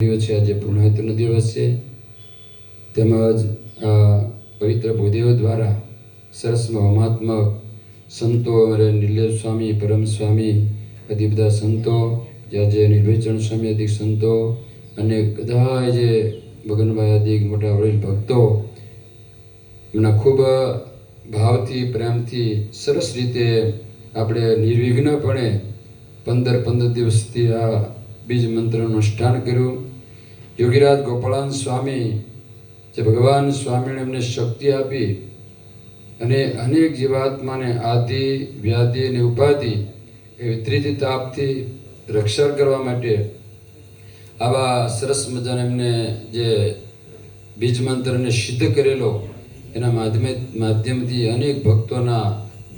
છે, આજે પૂર્ણાયતનો દિવસ છે. તેમજ પવિત્ર ભૂદેવ દ્વારા સરસ મહાત્મા સંતો નિર્લેપ સ્વામી, પરમ સ્વામી, આદિ બધા સંતો જ્યાં જે નિર્વેચન સ્વામી અધિક સંતો અને બધા જે ભગનભાઈ અધિક મોટા વડીલ ભક્તો, એમના ખૂબ ભાવથી, પ્રેમથી સરસ રીતે આપણે નિર્વિઘ્નપણે પંદર પંદર દિવસથી આ બીજ મંત્રનું અનુષ્ઠાન કર્યું. યોગીરાજ ગોપાળાન સ્વામી જે ભગવાન સ્વામીને એમને શક્તિ આપી અને અનેક જીવાત્માને આદિ, વ્યાધિ અને ઉપાધિ એ વિતરિત તાપથી રક્ષણ કરવા માટે આવા સરસ મજાને એમને જે બીજ મંત્રને સિદ્ધ કરેલો, એના માધ્યમે માધ્યમથી અનેક ભક્તોના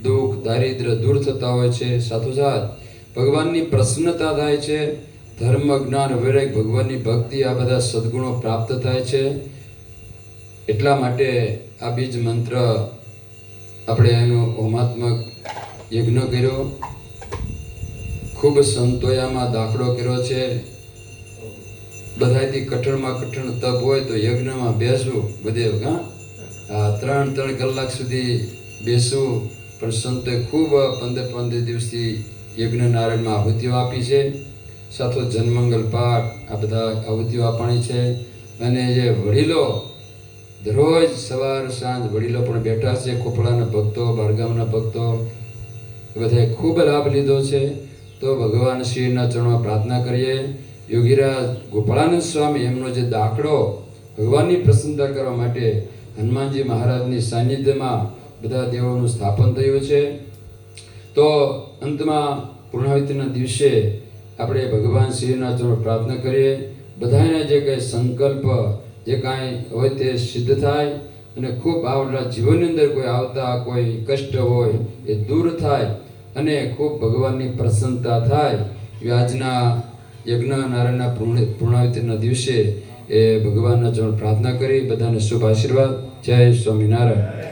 દુઃખ, દારિદ્ર્ય દૂર થતા હોય છે. સાથોસાથ ભગવાનની પ્રસન્નતા થાય છે ધર્મ, જ્ઞાન વિવેક ભગવાનની ભક્તિ, આ બધા સદગુણો પ્રાપ્ત થાય છે. એટલા માટે આ બીજ મંત્ર આપણે એનો હોમાત્મક યજ્ઞ કર્યો. ખૂબ સંતોયામાં દાખલો કર્યો છે. બધાથી કઠણમાં કઠણ તપ હોય તો યજ્ઞમાં બેસવું, બધે હા, ત્રણ ત્રણ કલાક સુધી બેસવું. પણ સંતોએ ખૂબ પંદર પંદર દિવસથી યજ્ઞ નારાયણમાં આહુતિઓ આપી છે. સાથો જન્મંગલ પાઠ, આ બધા આવૃત્તિઓ આપવાની છે. અને જે વડીલો દરરોજ સવાર, સાંજ વડીલો પણ બેઠા છે, ખોપડાના ભક્તો, બારગામના ભક્તો, એ બધાએ ખૂબ લાભ લીધો છે. તો ભગવાન શ્રીના ચરણમાં પ્રાર્થના કરીએ. યોગીરાજ ગોપાળાનંદ સ્વામી, એમનો જે દાખલો ભગવાનની પ્રસન્નતા કરવા માટે હનુમાનજી મહારાજની સાનિધ્યમાં બધા દેવોનું સ્થાપન થયું છે. તો અંતમાં પૂર્ણાવતિના દિવસે આપણે ભગવાન શ્રીના ચરણ પ્રાર્થના કરીએ. બધાના જે કંઈ સંકલ્પ, જે કાંઈ હોય તે સિદ્ધ થાય અને ખૂબ આવડા જીવનની અંદર કોઈ આવતા, કોઈ કષ્ટ હોય એ દૂર થાય અને ખૂબ ભગવાનની પ્રસન્નતા થાય. એવી આજના યજ્ઞ નારાયણના પૂર્ણ પૂર્ણાવતિના દિવસે એ ભગવાનના ચરણ પ્રાર્થના કરી. બધાને શુભ આશીર્વાદ. જય સ્વામિનારાયણ.